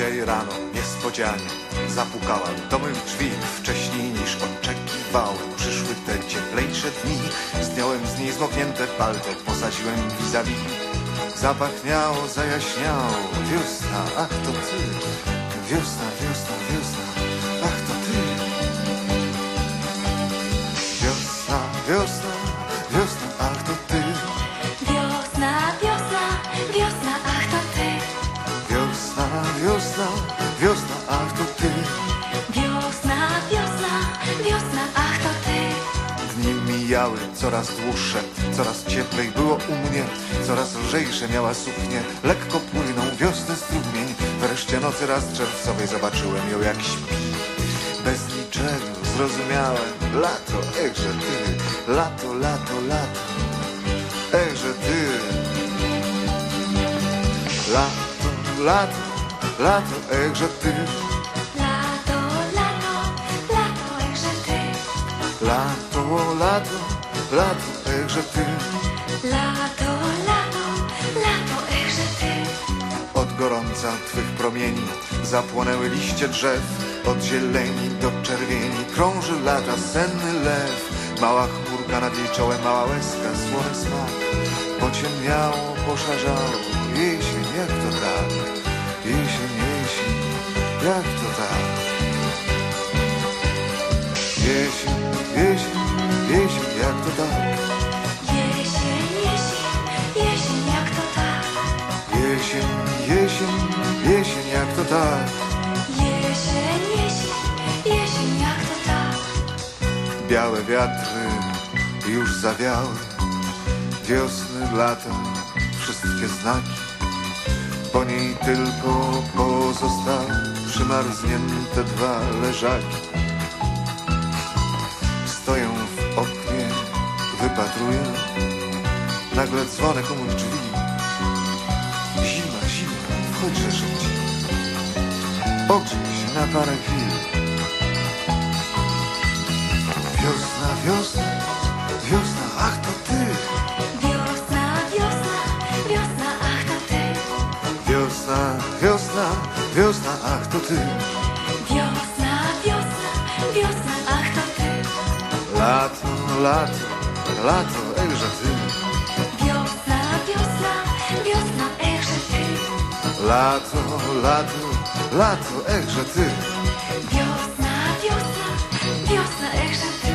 Dzisiaj rano niespodzianie. Zapukała do mych drzwi Wcześniej niż oczekiwałem Przyszły te cieplejsze dni. Zdjąłem z niej zmoknięte palto Posadziłem vis-a-vis. Zapachniało, zajaśniało Wiosna, ach to ty Wiosna, wiosna, wiosna Mijały coraz dłuższe, coraz cieplej było u mnie, coraz lżejsze miała suknię, lekko płynął wiosny strumień. Wreszcie nocy raz czerwcowej zobaczyłem ją jak śpi. Bez niczego zrozumiałem, lato, echże ty, lato, lato, lato, echże ty. Lato, lato, lato, echże ty, Lato, lato, lato, echże ty lato, lato, lato, echże ty. Lato, lato, lato, echże ty Od gorąca twych promieni zapłonęły liście drzew, od zieleni do czerwieni krąży lata senny lew. Mała chmurka nad jej czołem, mała łezka, słony smak. Pociemniało, poszarzało, jesień, jak to tak? Jesień, jesień, jak to tak? Jesień, jesień, Jesień, jesień, jesień, jak to tak? Jesień, jesień, jesień, jak to tak Białe wiatry już zawiały, wiosny, lata, wszystkie znaki. Po niej tylko pozostały przymarznięte dwa leżaki. Stoję w oknie, wypatruję, nagle dzwonek u drzwi. Szybciej, ogrzej się na parę chwil. Wiosna, wiosna, wiosna, ach to ty. Wiosna, wiosna, wiosna, ach to ty Wiosna, wiosna, wiosna, ach to ty. Wiosna, wiosna, wiosna, ach to ty Lato, lato, lato, ejże ty. Lato, lato, lato, ejże ty. Wiosna, wiosna, wiosna, echże ty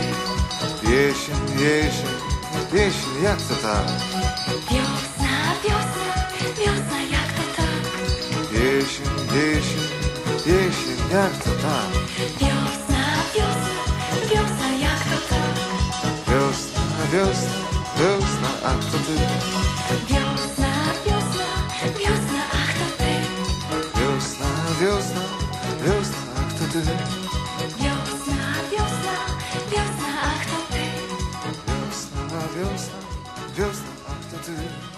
Jesień, jesień, jesień, jak to tak? Wiosna, wiosna, wiosna, jak to tak Jesień, jesień, jesień, jak to tak? Wiosna, wiosna, wiosna, jak to tak Wiosna, wiosna, wiosna, ach to ty. Wiosna, wiosna, wiosna, ach to ty. Wiosna, wiosna, wiosna, ach to ty Wiosna, wiosna, wiosna, ach to ty.